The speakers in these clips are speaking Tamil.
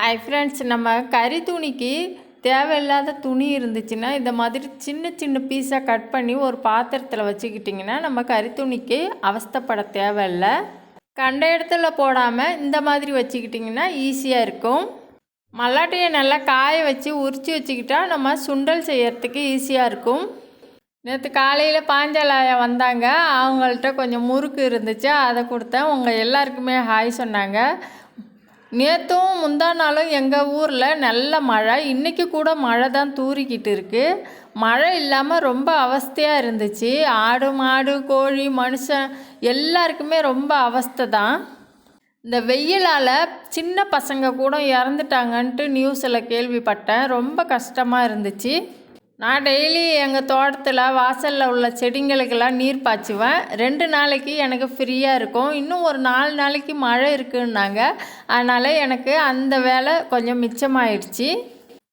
ஹாய் ஃப்ரெண்ட்ஸ் நம்ம கறி துணிக்கு தேவையில்லாத துணி இருந்துச்சுன்னா இந்த மாதிரி சின்ன சின்ன பீஸாக கட் பண்ணி ஒரு பாத்திரத்தில் வச்சுக்கிட்டிங்கன்னா நம்ம கறி துணிக்கு அவஸ்தைப்பட தேவையில்ல. கண்ட இடத்துல போடாமல் இந்த மாதிரி வச்சுக்கிட்டிங்கன்னா ஈஸியாக இருக்கும். மல்லாட்டையை நல்லா காய வச்சு உரித்து வச்சுக்கிட்டா நம்ம சுண்டல் செய்யறதுக்கு ஈஸியாக இருக்கும். நேற்று காலையில் பாஞ்சாலாயா வந்தாங்க. அவங்கள்ட்ட கொஞ்சம் முறுக்கு இருந்துச்சு. அதை கொடுத்தேன். உங்கள் எல்லாருக்குமே ஹாய் சொன்னாங்க. நேற்றும் முந்தா நாளும் எங்கள் ஊரில் நல்ல மழை. இன்றைக்கி கூட மழை தான் தூறிக்கிட்டு இருக்குது மழை இல்லாமல் ரொம்ப அவஸ்தையாக இருந்துச்சு. ஆடு மாடு கோழி மனுஷன் எல்லாருக்குமே ரொம்ப அவஸ்தை தான். இந்த வெயிலால் சின்ன பசங்க கூட இறந்துட்டாங்கன்ட்டு நியூஸில் கேள்விப்பட்டேன். ரொம்ப கஷ்டமாக இருந்துச்சு. நான் டெய்லி எங்கள் தோட்டத்தில் வாசலில் உள்ள செடிங்களுக்கெல்லாம் நீர் பாய்ச்சுவேன். ரெண்டு நாளைக்கு எனக்கு ஃப்ரீயாக இருக்கும். இன்னும் ஒரு நாலு நாளைக்கு மழை இருக்குன்னாங்க. அதனால் எனக்கு அந்த வேலை கொஞ்சம் மிச்சமாயிடுச்சு.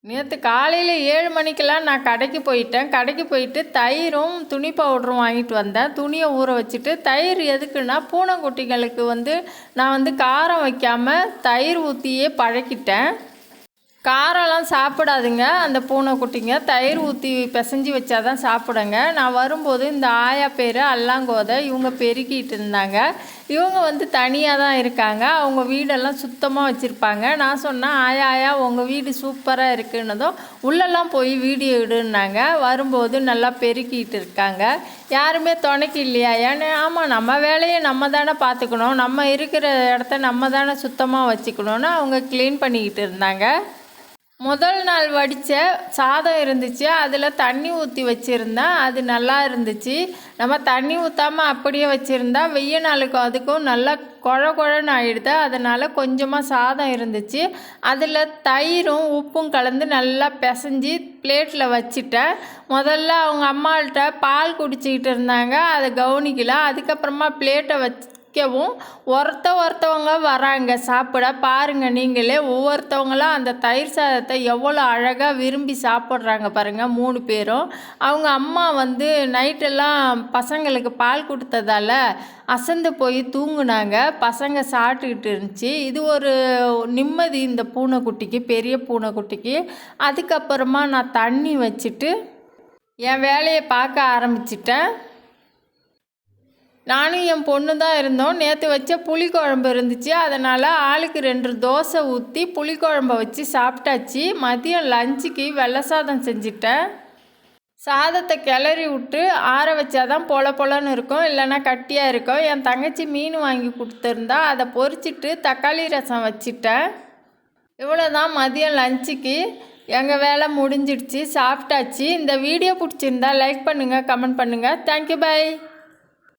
நேற்று காலையில் ஏழு மணிக்கெல்லாம் நான் கடைக்கு போயிட்டேன். கடைக்கு போயிட்டு தயிரும் துணி பவுடரும் வாங்கிட்டு வந்தேன். துணியை ஊற வச்சுட்டு தயிர் எதுக்குன்னா பூனைக்குட்டிகளுக்கு வந்து நான் வந்து காரம் வைக்காமல் தயிர் ஊற்றியே பழக்கிட்டேன் காரம்லாம் சாப்பிடாதுங்க. அந்த பூனைக்குட்டிங்க தயிர் ஊற்றி பிசைஞ்சு வச்சா தான் சாப்பிடுங்க. நான் வரும்போது இந்த ஆயா பேர் அல்லாங்கோதை இவங்க பெருக்கிட்டு இருந்தாங்க. இவங்க வந்து தனியாக தான் இருக்காங்க. அவங்க வீடெல்லாம் சுத்தமாக வச்சுருப்பாங்க. நான் சொன்னேன் ஆயா ஆயா உங்கள் வீடு சூப்பராக இருக்குன்னதும் உள்ளெல்லாம் போய் வீடியோ இடுன்னாங்க. வரும்போது நல்லா பெருக்கிட்டு இருக்காங்க. யாருமே துணைக்கு இல்லையா ஏன்னா ஆமாம் நம்ம வேலையை நம்ம தானே பார்த்துக்கணும். நம்ம இருக்கிற இடத்த நம்ம தானே சுத்தமாக வச்சுக்கணும்னு அவங்க க்ளீன் பண்ணிக்கிட்டு இருந்தாங்க. முதல் நாள் வடித்த சாதம் இருந்துச்சு. அதில் தண்ணி ஊற்றி வச்சுருந்தேன் அது நல்லா இருந்துச்சு. நம்ம தண்ணி ஊற்றாமல் அப்படியே வச்சுருந்தா வெய்ய நாளுக்கும் அதுக்கும் நல்லா குழ குழன்னு ஆகிடுது அதனால் கொஞ்சமாக சாதம் இருந்துச்சு. அதில் தயிரும் உப்பும் கலந்து நல்லா பிசைஞ்சி பிளேட்டில் வச்சுட்டேன். முதல்ல அவங்க அம்மாள்கிட்ட பால் குடிச்சிக்கிட்டு இருந்தாங்க. அதை கவனிக்கல. அதுக்கப்புறமா பிளேட்டை வச்சு வைக்கவும் ஒருத்த ஒருத்தவங்க வராங்க. சாப்பிட பாருங்கள் நீங்களே. ஒவ்வொருத்தவங்களும் அந்த தயிர் சாதத்தை எவ்வளோ அழகாக விரும்பி சாப்பிட்றாங்க பாருங்கள் மூணு பேரும். அவங்க அம்மா வந்து நைட்டெல்லாம் பசங்களுக்கு பால் கொடுத்ததால அசந்து போய் தூங்குனாங்க. பசங்க சாப்பிட்டுக்கிட்டு இருந்துச்சு. இது ஒரு நிம்மதி இந்த பூனைக்குட்டிக்கு பெரிய பூனைக்குட்டிக்கு. அதுக்கப்புறமா நான் தண்ணி வச்சுட்டு என் வேலையை பார்க்க ஆரம்பிச்சிட்டேன். நானும் என் பொண்ணு தான் இருந்தோம். நேற்று வச்ச புளிக்குழம்பு இருந்துச்சு. அதனால் ஆளுக்கு ரெண்டு தோசை ஊற்றி புளிக்குழம்ப வச்சு சாப்பிட்டாச்சு. மதியம் லஞ்சுக்கு வெள்ளை சாதம் செஞ்சிட்டேன். சாதத்தை கிளறி விட்டு ஆற வச்சாதான் பொல பொலன்னு இருக்கும். இல்லைன்னா கட்டியாக இருக்கும். என் தங்கச்சி மீன் வாங்கி கொடுத்துருந்தா அதை பொறிச்சிட்டு தக்காளி ரசம் வச்சிட்டேன். இவ்வளோ தான் மதியம் லஞ்சுக்கு. எங்கள் வேலை முடிஞ்சிடுச்சு சாப்பிட்டாச்சு. இந்த வீடியோ பிடிச்சிருந்தா லைக் பண்ணுங்கள் கமெண்ட் பண்ணுங்கள் தேங்க்யூ பாய்